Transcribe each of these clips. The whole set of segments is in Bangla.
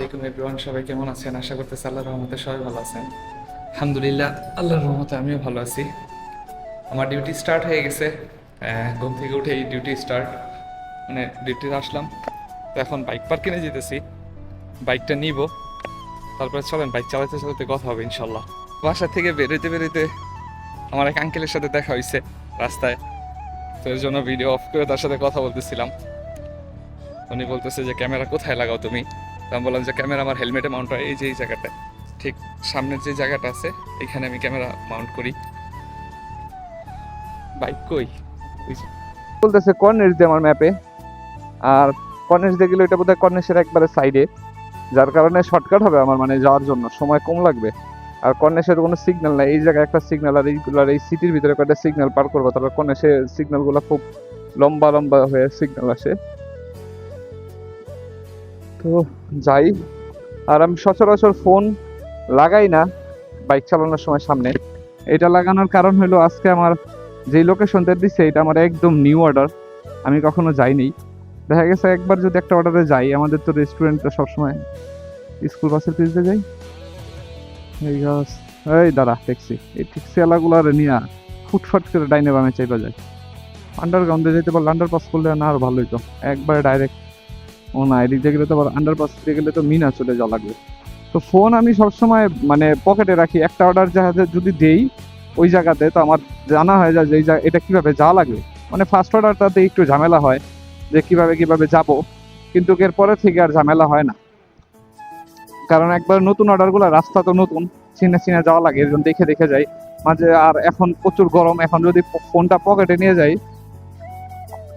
আসসালামাইকুম এভরিওয়ান, সবাই কেমন আছেন? আশা করতেছি আল্লাহর রহমতে সবাই ভালো আছেন। আলহামদুলিল্লাহ, আল্লাহর রহমতে আমিও ভালো আছি। আমার ডিউটি স্টার্ট হয়ে গেছে। ঘুম থেকে উঠেই ডিউটি স্টার্ট মানে ডিউটিতে আসলাম। তো এখন বাইক পার্কিংয়ে যেতেছি। বাইকটা নিব। তারপরে চলেন বাইক চালাতে চালাতে কথা হবে ইনশাল্লাহ বাসা থেকে বেরোতে বেরোতে আমার এক আঙ্কেলের সাথে দেখা হয়েছে রাস্তায়। তো এর জন্য ভিডিও অফ করে তার সাথে কথা বলতেছিলাম। উনি বলতেছে যে, ক্যামেরা কোথায় লাগাও তুমি? তো আমি বললাম যে ক্যামেরা আমার হেলমেটে মাউন্ট হয়, এই যে এই জায়গাটা। ঠিক সামনের যে জায়গাটা আছে, এখানে আমি ক্যামেরা মাউন্ট করি। বাইক কই? বলতেছে কর্নেশ দিয়ে আমার ম্যাপে। আর কর্নেশ দিয়ে গেলে এটা বোধহয় কর্নেশের একবারে সাইডে যার কারণে শর্টকাট হবে আমার মানে যাওয়ার জন্য। সময় কম লাগবে। আর কর্নেশের কোনো সিগন্যাল নাই। এই জায়গায় একটা সিগন্যাল আর এইগুলো আর এই সিটির ভিতরে কয়েকটা সিগন্যাল পার করব? তারপর কর্নেশের সিগন্যালগুলো খুব লম্বা লম্বা হয়ে সিগন্যাল আসে। তো যাই। আর আমি সচরাচর ফোন লাগাই না বাইক চালানোর সময় সামনে। এটা লাগানোর কারণ হলো আজকে আমার যেই লোকেশনটা দিচ্ছে এটা আমার একদম নিউ অর্ডার আমি কখনো যাইনি। দেখা গেছে একবার যদি একটা অর্ডারে যাই, আমাদের তো রেস্টুরেন্টটা সবসময় স্কুল বাসের পিছতে যাই এই গাছ, এই দাঁড়া ট্যাক্সি এই আলাগুলার নিয়ে ফুটফাট করে ডাইনে বামে চাইবা যায়। আন্ডারগ্রাউন্ডে যেতে পারলে আন্ডারপাস করলে না আরও ভালোই তো একবারে ডাইরেক্ট ও না এদিক দিয়ে গেলে তো আবার আন্ডারপাস দিয়ে গেলে তো মিনা চলে যাওয়া লাগবে। তো ফোন আমি সবসময় মানে পকেটে রাখি। একটা অর্ডার যাহাতে যদি দেই ওই জায়গাতে, তো আমার জানা হয় যায় যে এই এটা কীভাবে যাওয়া লাগবে? মানে ফার্স্ট অর্ডারটাতে একটু ঝামেলা হয়, যে কীভাবে কীভাবে যাব। কিন্তু এর পরে থেকে আর ঝামেলা হয় না। কারণ একবার নতুন অর্ডারগুলো রাস্তা তো নতুন, চিনে চিনে যাওয়া লাগে, এর জন্য দেখে দেখে যাই। মাঝে আর এখন প্রচুর গরম, এখন যদি ফোনটা পকেটে নিয়ে যাই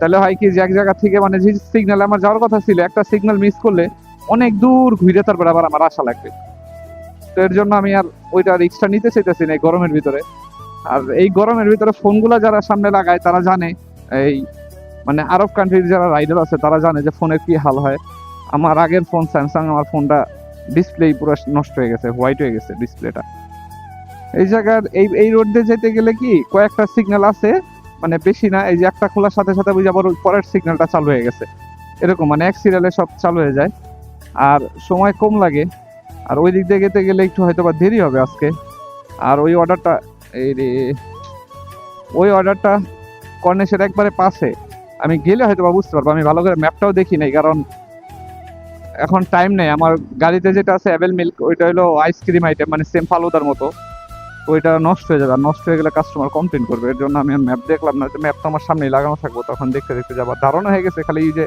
তাহলে হয় কি যে এক জায়গা থেকে মানে যে সিগন্যাল আমার যাওয়ার কথা ছিল, একটা সিগন্যাল মিস করলে অনেক দূর ঘুরে তারপরে আবার আমার আশা লাগবে। তো এর জন্য আমি আর ওইটা রিক্সটা নিতে চাইতেছি না এই গরমের ভিতরে। আর এই গরমের ভিতরে ফোনগুলো যারা সামনে লাগায়, তারা জানে এই মানে আরব কান্ট্রির যারা রাইডার আছে, তারা জানে যে ফোনের কি হাল হয়। আমার আগের ফোন স্যামসাং আমার ফোনটা ডিসপ্লে পুরো নষ্ট হয়ে গেছে হোয়াইট হয়ে গেছে ডিসপ্লেটা এই জায়গার, এই এই রোড দিয়ে যেতে গেলে কি কয়েকটা সিগন্যাল আছে মানে বেশি না, এই যে একটা খোলার সাথে সাথে বুঝে আবার পরের সিগন্যালটা চালু হয়ে গেছে। এরকম মানে এক সিরিয়ালে সব চালু হয়ে যায়। আর সময় কম লাগে। আর ওই দিক দিয়ে যেতে গেলে একটু হয়তো বা দেরি হবে আজকে। আর ওই অর্ডারটা এই রে, ওই অর্ডারটা কর্নেশের একবারে পাশে। আমি গেলে হয়তো বা বুঝতে পারব। আমি ভালো করে ম্যাপটাও দেখি নাই, কারণ এখন টাইম নেই। আমার গাড়িতে যেটা আছে অ্যাভেল মিল্ক ওইটা হলো আইসক্রিম আইটেম মানে সেম ফালুদার মতো। ওইটা নষ্ট হয়ে যাবে। আর নষ্ট হয়ে গেলে কাস্টমার কমপ্লেন করবে। এর জন্য আমি ম্যাপ দেখলাম না। ম্যাপ তো আমার সামনেই লাগানো থাকব, তখন দেখতে দেখতে যাব। ধারণা হয়ে গেছে খালি এই যে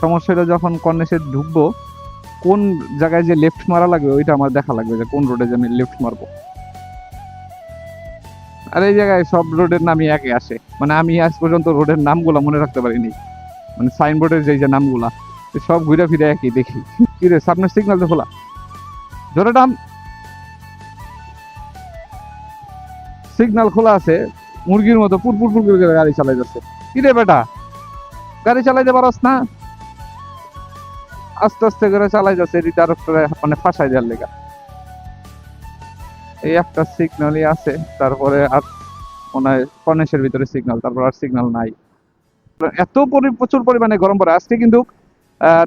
সমস্যাটা যখন কর্নেশে ঢুকবো, কোন জায়গায় যে লেফট মারা লাগবে, ওইটা আমার দেখা লাগবে যে কোন রোডে যে আমি লেফট মারবো। আর এই জায়গায় সব রোডের নামই একে আসে। মানে আমি আজ পর্যন্ত রোডের নামগুলো মনে রাখতে পারিনি। মানে সাইনবোর্ডের যে যে নামগুলা, সব ঘুরে ফিরে একই দেখি। কি রে, সামনের সিগনাল তো খোলা। জোরে সিগন্যাল খোলা আছে, মুরগির মতো পুরপুর পুর করে গাড়ি চালাই যাচ্ছে। কি রে বেটা? গাড়ি চালাইতে পারস না? আস্তে আস্তে করে চালাই যাচ্ছে একটা মানে ফাঁসাই দেওয়ার লেগা। এই একটা সিগন্যালই আছে, তারপরে আর মনে হয় কনেশের ভিতরে সিগনাল, তারপর আর সিগনাল নাই। এত প্রচুর পরিমাণে গরম পড়ে। আজকে কিন্তু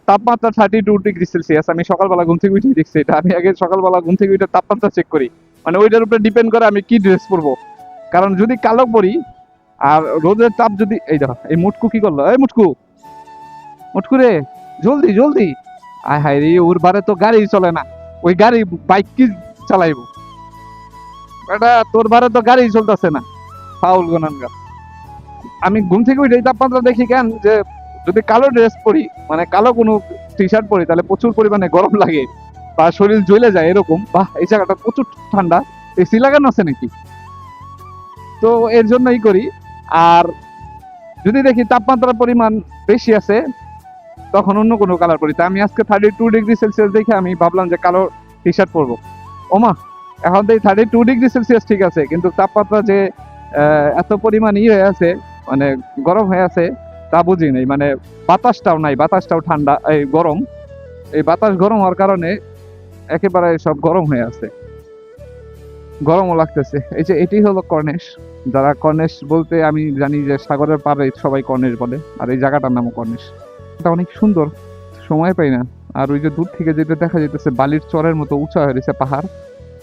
তাপমাত্রা থার্টি টু ডিগ্রি সেলসিয়াস আমি সকালবেলা ঘুম থেকে উঠে দেখছি এটা। আমি আগে সকালবেলা ঘুম থেকে উঠে তাপমাত্রা চেক করি। মানে ওইটার উপরে ডিপেন্ড করে আমি কি ড্রেস পরবো। কারণ যদি কালো পরি, আর রোদের তাপ যদি, এই দেখো, এই মুটকু কি করল? এই মুটকু! মুটকু রে, জলদি জলদি! আয় হায় রে, ওর বারে তো গাড়ি চলে না। ওই গাড়ি বাইক কি চালাইবো? এটা তোর বারে তো গাড়ি চলতেছে না। ফাউল গনানগা আমি ঘুম থেকে উঠে তাপমাত্রা দেখি কেন? যে যদি কালো ড্রেস পরি মানে কালো কোনো টি শার্ট পরি, তাহলে প্রচুর পরিমাণে গরম লাগে। বা শরীর জ্বলে যায় এরকম, বাহ, এই জায়গাটা প্রচুর ঠান্ডা। এসি লাগানো আছে নাকি? তো এর জন্যই করি। আর যদি দেখি তাপমাত্রার পরিমাণ বেশি আছে, তখন অন্য কোনো কালার করি তা আমি আজকে থার্টি টু ডিগ্রি সেলসিয়াস দেখে আমি ভাবলাম যে কালো টি শার্ট পরবো। ওমা, এখন তো এই থার্টি টু ডিগ্রি সেলসিয়াস ঠিক আছে, কিন্তু তাপমাত্রা যে এত পরিমাণ ই হয়ে আছে মানে গরম হয়ে আছে, তা বুঝি নাই মানে বাতাসটাও নাই, বাতাসটাও ঠান্ডা, এই গরম। এই বাতাস গরম হওয়ার কারণে একেবারে সব গরম হয়ে আছে। গরমও লাগতেছে। এই যে এটি হলো কর্নেশ যারা কর্নেশ বলতে আমি জানি যে সাগরের পাড়ে সবাই কর্নেশ বলে, আর এই জায়গাটার নামও কর্নেশ এটা অনেক সুন্দর। সময় পাই না। আর ওই যে দূর থেকে যেটা দেখা যাইতেছে, বালির চরের মতো উঁচা হয়ে রয়েছে পাহাড়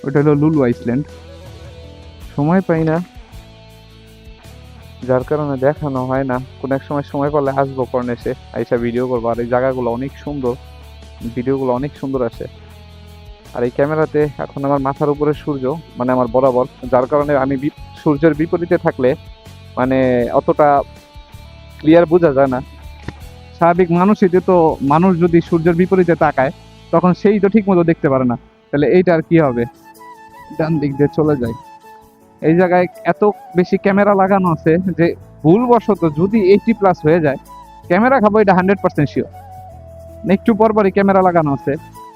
ওটা হলো লুলু আইসল্যান্ড। সময় পাই না। যার কারণে দেখানো হয় না। কোন এক সময় সময় পেলে আসব কর্নেশে আইসা ভিডিও করব। আর এই জায়গাগুলো অনেক সুন্দর। ভিডিওগুলো অনেক সুন্দর আসে। আর এই ক্যামেরাতে এখন আমার মাথার উপরে সূর্য মানে আমার বরাবর। যার কারণে আমি সূর্যের বিপরীতে থাকলে মানে অতটা ক্লিয়ার বোঝা যায় না। স্বাভাবিক মানুষই যে তো, মানুষ যদি সূর্যের বিপরীতে তাকায়, তখন সেই তো ঠিক মতো দেখতে পারে না। তাহলে এইটা আর কি হবে? ডান দিক দিয়ে চলে যায়। এই জায়গায় এত বেশি ক্যামেরা লাগানো আছে যে, ভুলবশত যদি এইটি প্লাস হয়ে যায়, ক্যামেরা খাব এটা হান্ড্রেড পার্সেন্ট শিওর একটু পর পরই ক্যামেরা লাগানো আছে।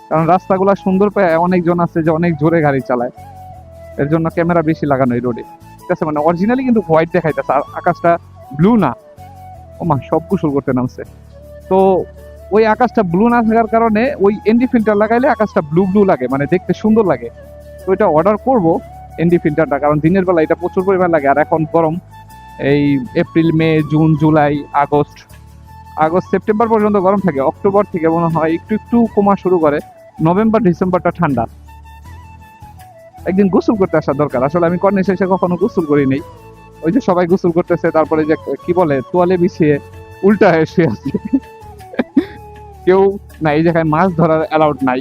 কারণ রাস্তাগুলো সুন্দর পায়, অনেকজন আছে যে অনেক জোরে গাড়ি চালায়। এর জন্য ক্যামেরা বেশি লাগানো এই রোডে। ঠিক আছে মানে অরিজিনালি কিন্তু হোয়াইট দেখাইতেছে, আর আকাশটা ব্লু না। ও মা, সব কুশল করতে নামছে। তো ওই আকাশটা ব্লু না থাকার কারণে ওই এনডি ফিল্টার লাগাইলে আকাশটা ব্লু ব্লু লাগে মানে দেখতে সুন্দর লাগে। তো এটা অর্ডার করব এনডি ফিল্টারটা কারণ দিনের বেলা এটা প্রচুর পরিমাণ লাগে। আর এখন গরম, এই April May June July August August September পর্যন্ত গরম থাকে। অক্টোবর থেকে মনে হয় একটু একটু কমা শুরু করে। নভেম্বর, ডিসেম্বরটা ঠান্ডা। একদিন গোসল করতে আসা দরকার। আসলে আমি কর্নেশে এসে কখনো গোসল করি নেই। ওই যে সবাই গোসল করতেছে, তারপরে যে কি বলে, তোয়ালে বিছিয়ে উল্টা হয়ে শুয়ে আছে। কেউ না, এই জায়গায় মাছ ধরার অ্যালাউড নাই।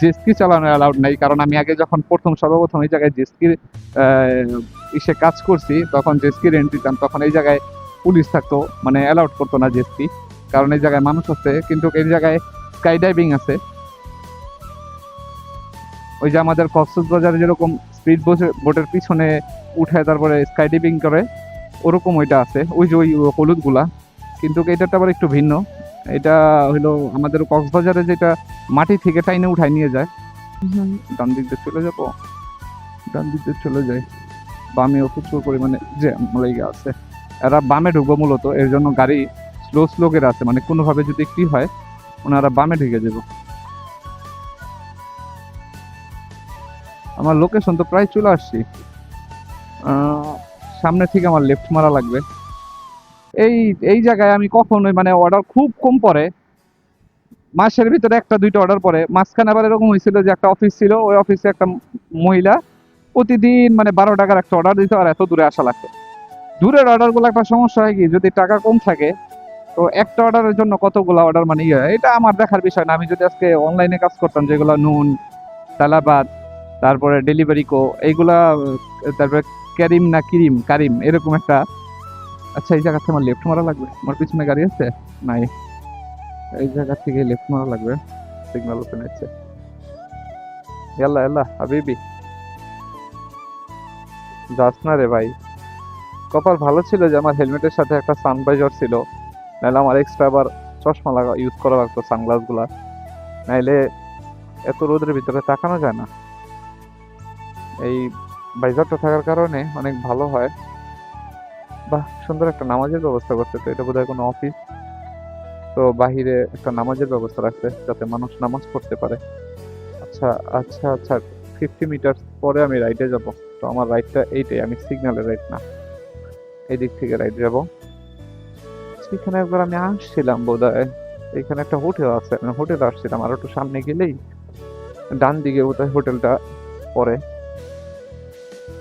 জেস্কি চালানোর অ্যালাউড নাই। কারণ আমি আগে যখন প্রথম, সর্বপ্রথম এই জায়গায় জেস্কির ইসে কাজ করছি, তখন জেস্কি রেন্ট দিতাম তখন এই জায়গায় পুলিশ থাকতো। মানে অ্যালাউড করতো না জেস্কি। কারণ এই জায়গায় মানুষ আছে, কিন্তু এই জায়গায় স্কাই ডাইভিং আছে। ওই যে আমাদের কক্সবাজারে যেরকম স্পিড বোটের পিছনে উঠে তারপরে স্কাই ডাইভিং করে ওরকম ওইটা আছে। ওই যে ওই হলুদগুলা। কিন্তু এটাতে আবার একটু ভিন্ন। এটা হলো আমাদের কক্সবাজারে যেটা মাটি থেকে টাইনে উঠায় নিয়ে যায়। ডান দিক দিয়ে চলে যাব। ডান দিক দিয়ে চলে যায় বামেও প্রচুর পরিমাণে যে লেগে আছে। এরা বামে ঢুকবো মূলত। এর জন্য গাড়ি স্লো স্লো করে আছে। মানে কোনোভাবে যদি কি হয় ওনারা বামে ঢুকে যাব। আমার লোকেশন তো প্রায় চলে আসছি। সামনে থেকে আমার লেফট মারা লাগবে। এই এই জায়গায় আমি কখনোই মানে অর্ডার খুব কম পড়ে। মাসের ভিতরে একটা দুইটা অর্ডার পরে মাঝখানে আবার এরকম হয়েছিল যে একটা অফিস ছিল, ওই অফিসে একটা মহিলা প্রতিদিন মানে বারো টাকার একটা অর্ডার দিতে আর এত দূরে আসা লাগতো। দূরের অর্ডারগুলো একটা সমস্যা হয় কি, যদি টাকা কম থাকে, তো একটা অর্ডারের জন্য কতগুলো অর্ডার মানে ইয়ে এটা আমার দেখার বিষয় না। আমি যদি আজকে অনলাইনে কাজ করতাম, যেগুলো নুন তালাবাদ তারপরে ডেলিভারি কো এইগুলা, তারপরে ক্যারিম না কিরিম কারিম এরকম একটা। আচ্ছা এই জায়গা থেকে আমার লেফট মারা লাগবে? আমার পিছনে গাড়ি আছে? নাই। এই জায়গা থেকে লেফট মারা লাগবে। সিগন্যাল ওপেন আছে ইয়াল্লা ইয়াল্লা, হাবিবি। যাস না রে ভাই। কপাল ভালো ছিল যে আমার হেলমেটের সাথে একটা সানভাইজার ছিল। নাহলে আমার এক্সট্রা আবার চশমা লাগা ইউজ করা লাগতো সানগ্লাসগুলা। নাইলে এত রোদের ভিতরে তাকানো যায় না। এই ভাইজারটা থাকার কারণে অনেক ভালো হয়। বাহ, সুন্দর একটা নামাজের ব্যবস্থা করছে তো, এটা বোধহয় কোনো অফিস তো বাহিরে একটা নামাজের ব্যবস্থা রাখছে যাতে মানুষ নামাজ পড়তে পারে। আচ্ছা আচ্ছা আচ্ছা ফিফটি মিটার পরে আমি রাইডে যাব। তো আমার রাইডটা এইটাই, আমি সিগন্যালের রাইড না। এই দিক থেকে রাইড যাব। সেখানে একবার আমি আসছিলাম বোধ হয় এখানে একটা হোটেল আছে, আমি হোটেলে আসছিলাম। আর একটু সামনে গেলেই ডান দিকে বোধহয় হোটেলটা পরে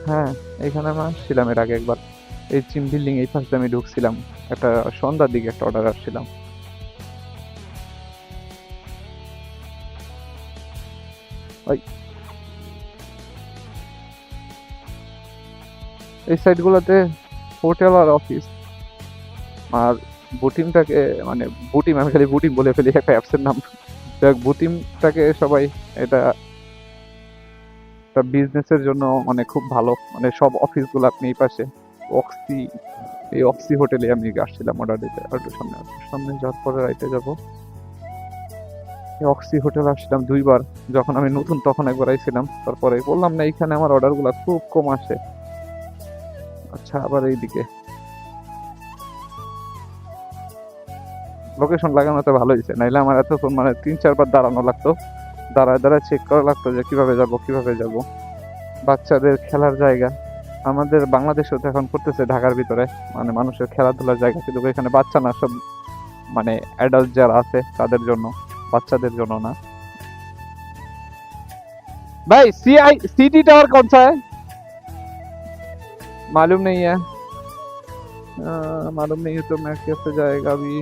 হ্যাঁ এখানে আমি আসছিলাম এর আগে একবার। এই চিম বিল্ডিং এই পাশে আমি ঢুকছিলাম। একটা সন্ধ্যার দিকে একটা অর্ডার আসছিলাম। এই সাইডগুলোতে হোটেল আর অফিস আর বুটিমটাকে মানে বুটিম আমি খালি বুটিম বলে ফেলি, একটা অ্যাপসের নাম। বুটিমটাকে সবাই এটা একটা বিজনেসের জন্য মানে খুব ভালো মানে সব অফিসগুলো আপনি এই পাশে অক্সি এই অক্সি হোটেলে আমি আসছিলাম অর্ডার দিতে। আর একটু সামনে। সামনে যাওয়ার পরে রাইতে যাব। অক্সি হোটেল আসছিলাম দুইবার। যখন আমি নতুন তখন একবার আইছিলাম। তারপরে বললাম না এইখানে আমার অর্ডারগুলো খুব কম আসে। আচ্ছা আবার এইদিকে। লোকেশন লাগানোতে ভালো হয়েছে নাইলে আমার এতক্ষণ মানে তিন, চারবার দাঁড়ানো লাগতো। দাঁড়ায় দাঁড়ায় চেক করা লাগতো যে কীভাবে যাব কীভাবে যাব। বাচ্চাদের খেলার জায়গা। আমাদের বাংলাদেশেও তো এখন করতেছে ঢাকার ভিতরে। মানে মানুষের খেলাধুলার জায়গা কিন্তু এখানে বাচ্চা না সব মানে অ্যাডাল্ট যারা আছে তাদের জন্য বাচ্চাদের জন্য না। ভাই সিআই সিটি টাওয়ার কোন टावर कौन सा है मालूम नहीं है आ, मालूम नहीं है तो मैं कैसे जाएगा अभी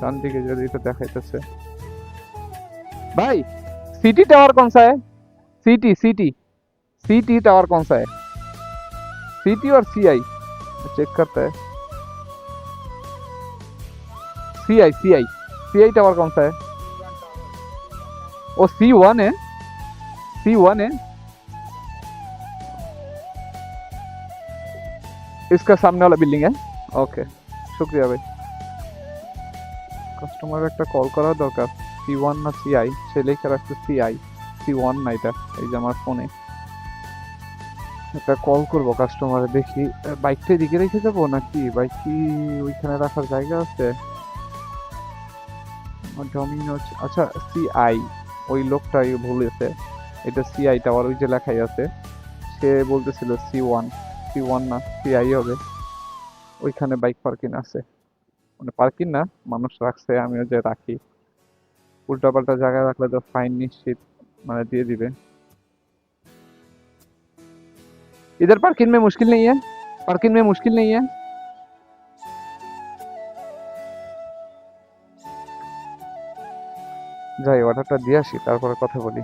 ডান দিকে যদি এটা দেখাইতেছে भाई सिटी टावर कौन सा है सिटी सिटी सिटी टावर कौन सा है सिटी और सी आई चेक करता है सी आई सी आई सी आई टावर कौन सा है ओ सी वन है सी वन है इसका सामने वाला बिल्डिंग है ओके शुक्रिया भाई কাস্টমার একটা কল করা দরকার সি ওয়ান না সি আই সে লেখা রাখছে সি আই সি ওয়ান না এটা, এই যে আমার ফোনে একটা কল করব কাস্টমারে দেখি বাইকটা এদিকে রেখে যাব নাকি? বাইক কি ওইখানে রাখার জায়গা আছে? ডমিনোজ আচ্ছা সি আই ওই লোকটাই ভুলেছে এটা সি আই টাওয়ার ওই যে লেখাই আছে। সে বলতেছিল সি ওয়ান সি ওয়ান না সি আই হবে। ওইখানে বাইক পার্কিং আছে। মানে পার্কিং না মানুষ রাখছে আমিও যে রাখি উল্টাপাল্টা জায়গায় রাখলে তো ফাইন নিশ্চিত মানে দিয়ে দিবে इधर पार्किंग में मुश्किल नहीं है पार्किंग में मुश्किल नहीं है যাই অর্ডারটা দিয়ে আসি তারপরে কথা বলি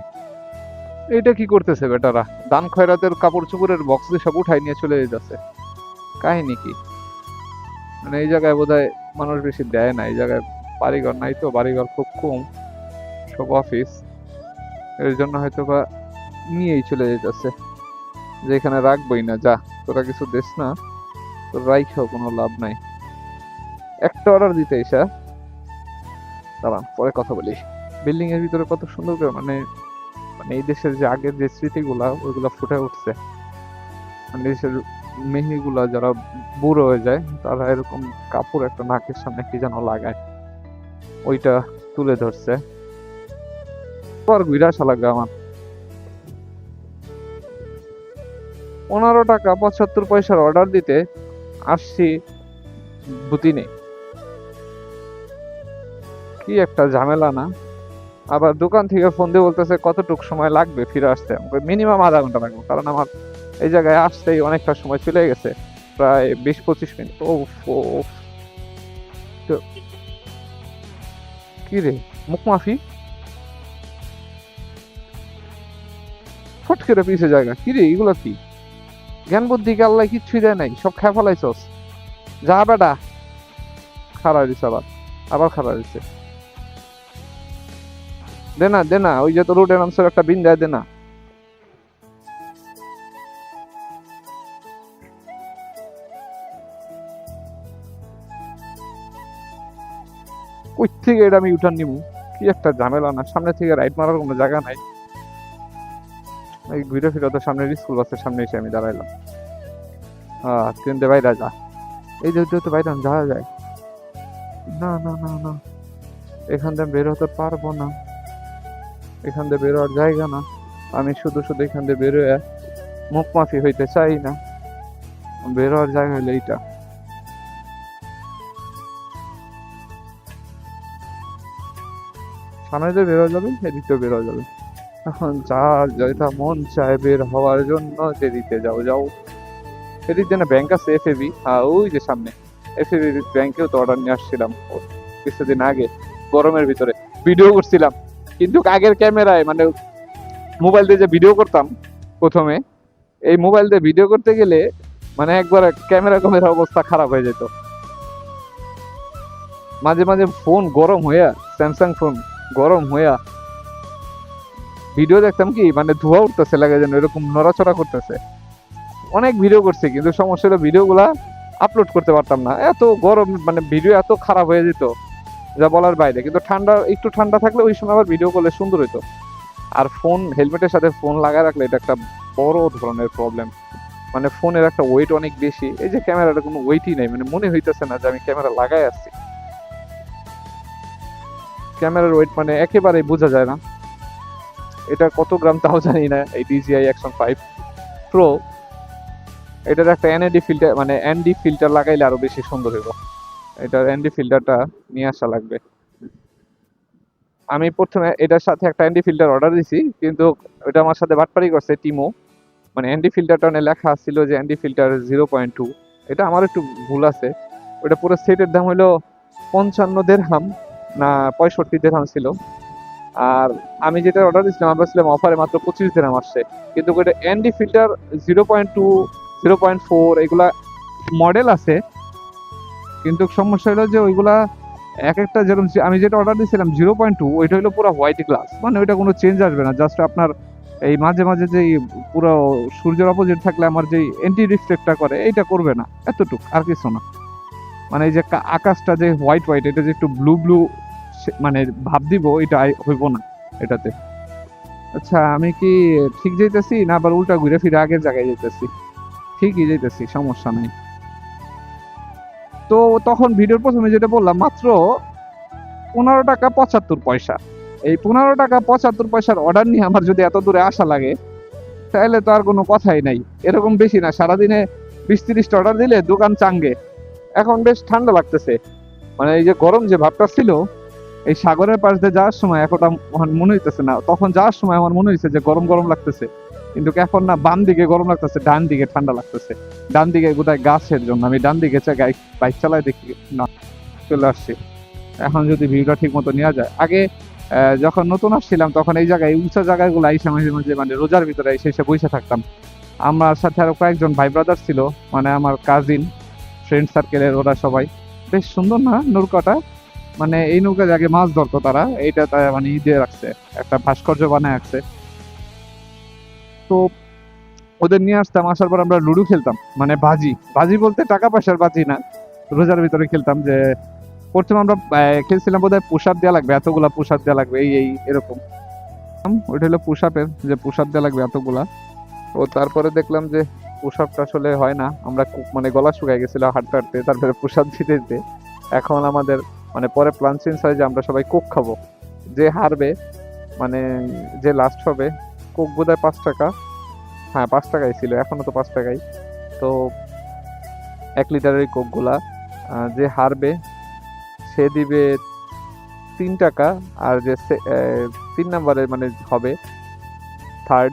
এইটা কি করতেছে বেটারা দান খয়রাতের কাপড় চোপড়ের বক্স দিয়ে সব উঠাই নিয়ে চলে যাচ্ছে কাহিনী কি মানে এই জায়গায় বোধহয় মানুষ বেশি দেয় না, এই জায়গায় বাড়িঘর নাই তো, বাড়িঘর খুব কম, সব অফিস এর জন্য হয়তো বা নিয়েই চলে যেতেছে। যে এখানে রাখবই না, যা, তোরা কিছু দেস না তোর রাইখেও কোনো লাভ নাই। একটা অর্ডার দিতে এসা। দাঁড়ান, পরে কথা বলি। বিল্ডিং এর ভিতরে কত সুন্দর করে মানে মানে এই দেশের যে আগের যে স্মৃতিগুলা, ওইগুলা ফুটে উঠছে। মানে দেশের মেহিগুলা যারা বুড়ো হয়ে যায়, তারা এরকম কাপড় একটা নাকের সামনে কি যেন লাগায়। ওইটা তুলে ধরছে। আমার পনেরো টাকা, পঁচাত্তর পয়সার অর্ডার দিতে আসছি বুতিনে কি একটা ঝামেলা না? আবার দোকান থেকে ফোন দিয়ে বলতেছে, কতটুক সময় লাগবে ফিরে আসতে? মিনিমাম আধা ঘণ্টা লাগবে, কারণ আমার এই জায়গায় আসতেই অনেকটা সময় চলে গেছে, প্রায় বিশ পঁচিশ মিনিট। ও কি রে, মুখ মাফি? ফট করে পিছে জায়গা, কি রে, এগুলো কি? জ্ঞান বুদ্ধি আল্লাহ কিচ্ছুই দেয় নাই, সব খেয়ে ফেলাইছস। যা বেটা। খারা দিছে আবার আবার খারা দিছে দে না দে না, ওই যে তো রোডের আনসার একটা বিন দেয়, দে কই থেকে এটা আমি ইউটার্ন নিবো। কি একটা ঝামেলা না, সামনে থেকে রাইট মারার কোনো জায়গা নাই। এই ঘুরে ফিরে তো সামনের স্কুল বাসের সামনে এসে আমি দাঁড়াইলাম। হ্যাঁ দে বাইরে যা। এই যে তো বাইরে যাওয়া যায়। না না না না। এখান থেকে বের হতে পারব না। এখান থেকে বের হওয়ার জায়গা না। আমি শুধু শুধু এখান থেকে বেরোয়। মুখ মাফি হইতে চাই না। বের হওয়ার জায়গা হলো এইটা। সামনে দিয়ে বেরো যাবে এদিকেও বেরো যাবে। এখন যার যেটা মন চায় বের হওয়ার জন্য দেরিতে যাও যাও। এদিক যেন ব্যাংক আছে এফএবি হ্যাঁ ওই যে সামনে। এফএবি ব্যাংকেও তো অর্ডার নিয়ে আসছিলাম। কিছুদিন আগে, গরমের ভিতরে। ভিডিও করছিলাম। কিন্তু আগের ক্যামেরায় মানে মোবাইল দিয়ে যে ভিডিও করতাম, প্রথমে, এই মোবাইল দিয়ে ভিডিও করতে গেলে মানে একবার ক্যামেরা কমের অবস্থা খারাপ হয়ে যেত। মাঝে মাঝে ফোন গরম হইয়া স্যামসাং ফোন গরম হইয়া ভিডিও দেখতাম কি মানে ধোয়া উঠতেছে লাগে যেন, এরকম নড়াচড়া করতেছে। অনেক ভিডিও করছি, কিন্তু সমস্যা হলো ভিডিওগুলা আপলোড করতে পারতাম না। এত গরম মানে ভিডিও এত খারাপ হয়ে যেত, যা বলার বাইরে। কিন্তু ঠান্ডা, একটু ঠান্ডা থাকলে ওই সময় আবার ভিডিও করলে সুন্দর হইতো। আর ফোন হেলমেটের সাথে ফোন লাগায় রাখলে এটা একটা বড় ধরনের প্রবলেম মানে ফোনের একটা ওয়েট অনেক বেশি। এই যে ক্যামেরাটা কোনো ওয়েটই নাই মানে মনে হইতেছে না যে আমি ক্যামেরা লাগাই আসছি ক্যামেরার ওয়েট মানে একেবারেই বোঝা যায় না। এটা কত গ্রাম তাও জানি না, এই ডিজিআই অ্যাকশন ফাইভ প্রো এটার একটা এনএডি ফিল্টার মানে এনডি ফিল্টার লাগাইলে আরও বেশি সুন্দর হইব। এটার অ্যান্ডি ফিল্টারটা নিয়ে আসা লাগবে। আমি প্রথমে এটার সাথে একটা অ্যান্ডি ফিল্টার অর্ডার দিছি, কিন্তু ওটা আমার সাথে বাটপারি করছে টিমো মানে অ্যান্ডি ফিল্টারটা অনেক লেখা ছিল যে anti filter zero point two এটা আমার একটু ভুল আছে। ওটা পুরো সেটের দাম হলো পঞ্চান্ন দেড়হাম না, পঁয়ষট্টি দেড়হাম ছিল। আর আমি যেটা অর্ডার দিয়েছিলাম, আমরা ছিলাম অফারে মাত্র পঁচিশ দেড়হাম আসছে। কিন্তু ওটা anti filter zero point two zero point four এগুলা মডেল আছে। কিন্তু সমস্যা হলো যে ওইগুলা এক একটা যেরকম আমি যেটা অর্ডার দিয়েছিলাম জিরো পয়েন্ট টু ওইটা হলো পুরো হোয়াইট গ্লাস মানে ওইটা কোনো চেঞ্জ আসবে না জাস্ট আপনার এই মাঝে মাঝে যে পুরো সূর্যের অপোজিট থাকলে আমার যে এন্টি রিফ্লেক্টটা করে, এইটা করবে না, এতটুক, আর কিছু না। মানে এই যে আকাশটা যে হোয়াইট হোয়াইট এটা যে একটু ব্লু ব্লু মানে ভাব দিব, এটা হইব না এটাতে। আচ্ছা আমি কি ঠিক যাইতেছি? না আবার উল্টা ঘুরে ফিরে আগের জায়গায় যাইতেছি? ঠিকই যাইতেছি, সমস্যা নাই। তো তখন ভিডিওর প্রথমে যেটা বললাম, মাত্র পনেরো টাকা পঁচাত্তর পয়সা। এই পনেরো টাকা পঁচাত্তর পয়সার অর্ডার নিয়ে আমার যদি এত দূরে আসা লাগে তাহলে তো আর কোনো কথাই নাই। এরকম বেশি না, সারাদিনে বিশ তিরিশটা অর্ডার দিলে দোকান চাঙ্গে। এখন বেশ ঠান্ডা লাগতেছে। মানে এই যে গরম যে ভাবটা ছিল এই সাগরের পাশ দিয়ে যাওয়ার সময় এতটা মনে- হইতেছে না। তখন যাওয়ার সময় আমার মনে হয়েছে যে গরম গরম লাগতেছে। কিন্তু এখন না বাম দিকে গরম লাগতেছে, ডান দিকে ঠান্ডা লাগতেছে। ডান দিকে বোধহয় গাছের জন্য। আমি ডান দিকে বাইক চালাই দেখি না, চলে আসছি। এখন যদি ভিউটা ঠিক মতো নেওয়া যায়। আগে যখন নতুন আসছিলাম, তখন এই জায়গায় উঁচা জায়গাগুলো আইসা মাঝে মাঝে মানে রোজার ভিতরে এসে এসে বসে থাকতাম। আমার সাথে আরও কয়েকজন ভাই ব্রাদার ছিল মানে আমার কাজিন ফ্রেন্ড সার্কেলের ওরা সবাই। বেশ সুন্দর না নৌকাটা? মানে এই নৌকা আগে মাছ ধরতো তারা, এইটা তারা মানে ই দিয়ে রাখছে, একটা ভাস্কর্য বানায় রাখছে তো ওদের নিয়ে আসতাম, আসার পর আমরা লুডু খেলতাম মানে বাজি। বাজি বলতে টাকা পয়সার বাজি না, রোজার ভিতরে খেলতাম যে, প্রথমে আমরা খেলছিলাম বোধহয় পুশ আপ দেওয়া লাগবে, এতগুলা পুশ আপ দেওয়া লাগবে, এই এই, এরকম। ওইটা হলো পুশ আপের যে পুশ আপ দেওয়া লাগবে এতগুলা। তো তারপরে দেখলাম যে পোশাকটা আসলে হয় না, আমরা মানে গলা শুকায় গেছিল হাঁটতে হাঁটতে তারপরে পুশ আপ দিতে দিতে। এখন আমাদের মানে পরে প্ল্যান চেঞ্জ হয় যে আমরা সবাই কোক খাব। যে হারবে মানে যে লাস্ট হবে কোক বোধহয় পাঁচ টাকা। হ্যাঁ পাঁচ টাকাই ছিল এখনও তো পাঁচ টাকাই। তো এক লিটারের কোকগুলা যে হারবে, সে দিবে তিন টাকা। আর যে তিন নাম্বারে মানে হবে থার্ড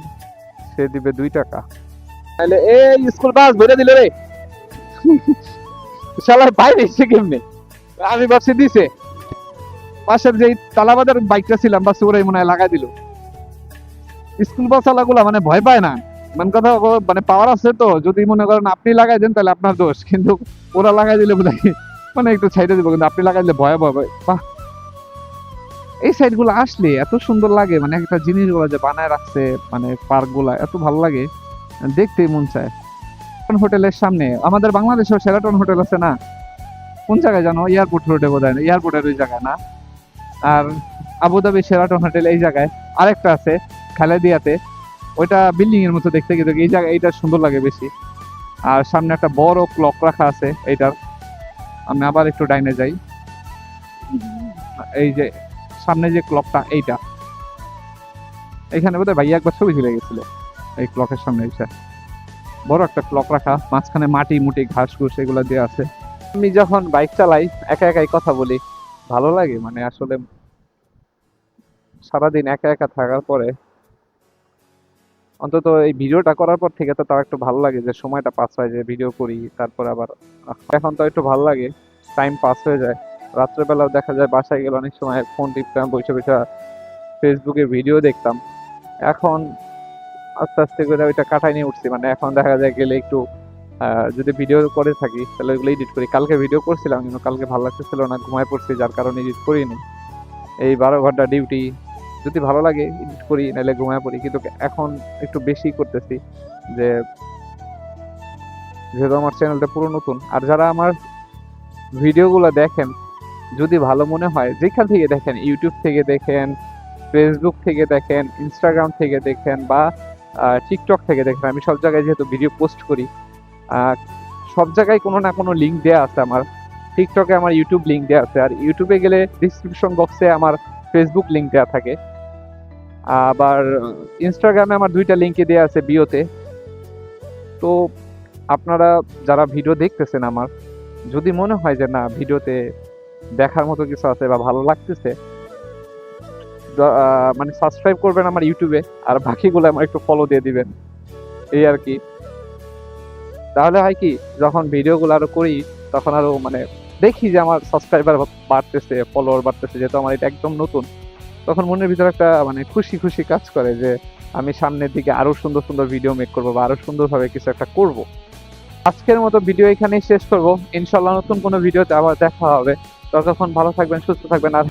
সে দিবে দুই টাকা। তাহলে এই স্কুল বাস ভরে দিল রে। শালার বাইরে এসে কেমনে? আমি ভাবছি দিছে। পাশের যে তালাবাদের বাইকটা ছিলাম, বাস ওরাই মনে হয় লাগাই দিল। স্কুল বাসগুলা মানে ভয় পায় না। মানে কথা মানে পাওয়ার আছে তো, যদি মনে করেন আপনি লাগাই দেন, তাহলে আপনার দোষ। কিন্তু ওরা লাগাই দিলে বোধ মানে একটু ছাইড়ে দিব, কিন্তু আপনি লাগাই দিলে ভয় ভয় বাহ! এই সাইডগুলো আসলে এত সুন্দর লাগে মানে একটা জিনিসগুলো যে বানায় রাখছে মানে পার্কগুলা এত ভালো লাগে। দেখতেই মন চায়। হোটেলের সামনে, আমাদের বাংলাদেশেও সেরাটন হোটেল আছে না? কোন জায়গায় জানো? এয়ারপোর্ট রোডে বোধ হয় এয়ারপোর্টের ওই জায়গায় না? আর আবুধাবি সেরাটন হোটেল এই জায়গায়। আরেকটা আছে, খালেদিয়াতে। ওইটা বিল্ডিং এর মতো দেখতে কিন্তু এই জায়গায়, এইটা সুন্দর লাগে বেশি। আর সামনে একটা বড় ক্লক রাখা আছে, এইটার। আমি আবার একটু ডাইনে যাই। এই যে, সামনে যে ক্লকটা, এইটা। এখানে বোধহয় ভাইয়া একবার ছবি তুলে গেছিল, এই ক্লকের সামনে এসে। বড় একটা ক্লক রাখা, মাঝখানে মাটি মুটি ঘাস ঘুষ এগুলো দেওয়া আছে। আমি যখন বাইক চালাই, একা একাই কথা বলি, ভালো লাগে। মানে আসলে সারাদিন একা একা থাকার পরে অন্তত এই ভিডিওটা করার পর থেকে তো তাও একটু ভালো লাগে যে সময়টা পাস হয়, যে ভিডিও করি, তারপর আবার এখন তো একটু ভালো লাগে টাইম পাস হয়ে যায়। রাত্রেবেলাও দেখা যায় বাসায় গেলে অনেক সময় ফোন টিপতাম, বসে বসে ফেসবুকে ভিডিও দেখতাম। এখন আস্তে আস্তে করে ওইটা কাটাই নিয়ে উঠছি। মানে এখন দেখা যায় গেলে একটু যদি ভিডিও করে থাকি, তাহলে ওইগুলো এডিট করি। কালকে ভিডিও করছিলাম, কিন্তু কালকে ভালো লাগতেছিল না, ঘুমায় পড়ছি, যার কারণে এডিট করিনি। এই বারো ঘণ্টা ডিউটি যদি ভালো লাগে এডিট করি, নাহলে ঘুমায় পড়ি। কিন্তু এখন একটু বেশি করতেছি যে, যেহেতু আমার চ্যানেলটা পুরো নতুন, আর যারা আমার ভিডিওগুলো দেখেন, যদি ভালো মনে হয়, যেখান থেকে দেখেন ইউটিউব থেকে দেখেন ফেসবুক থেকে দেখেন ইনস্টাগ্রাম থেকে দেখেন, বা টিকটক থেকে দেখেন, আমি সব জায়গায় যেহেতু ভিডিও পোস্ট করি সব জায়গায় কোনো না কোনো লিঙ্ক দেওয়া আছে আমার। টিকটকে আমার ইউটিউব লিঙ্ক দেওয়া আছে। আর ইউটিউবে গেলে ডিসক্রিপশন বক্সে আমার ফেসবুক লিঙ্ক দেওয়া থাকে। আবার ইনস্টাগ্রামে আমার দুইটা লিঙ্কে দেওয়া আছে বিওতে তো আপনারা যারা ভিডিও দেখতেছেন আমার, যদি মনে হয় যে না ভিডিওতে দেখার মতো কিছু আছে বা ভালো লাগতেছে মানে সাবস্ক্রাইব করবেন আমার ইউটিউবে আর বাকিগুলো আমার একটু ফলো দিয়ে দিবেন। এই আর কি। তাহলে হয় কি, যখন ভিডিওগুলো আরও করি, তখন আরও মানে দেখি যে আমার সাবস্ক্রাইবার বাড়তেছে ফলোয়ার বাড়তেছে, যেহেতু আমার এটা একদম নতুন, তখন মনের ভিতরে একটা মানে খুশি খুশি কাজ করে যে আমি সামনের দিকে আরও সুন্দর সুন্দর ভিডিও মেক করব বা আরও সুন্দরভাবে কিছু একটা করব। আজকের মতো ভিডিও এখানেই শেষ করব। ইনশাল্লাহ নতুন কোনো ভিডিওতে আবার দেখা হবে। ততক্ষণ ভালো থাকবেন, সুস্থ থাকবেন, আর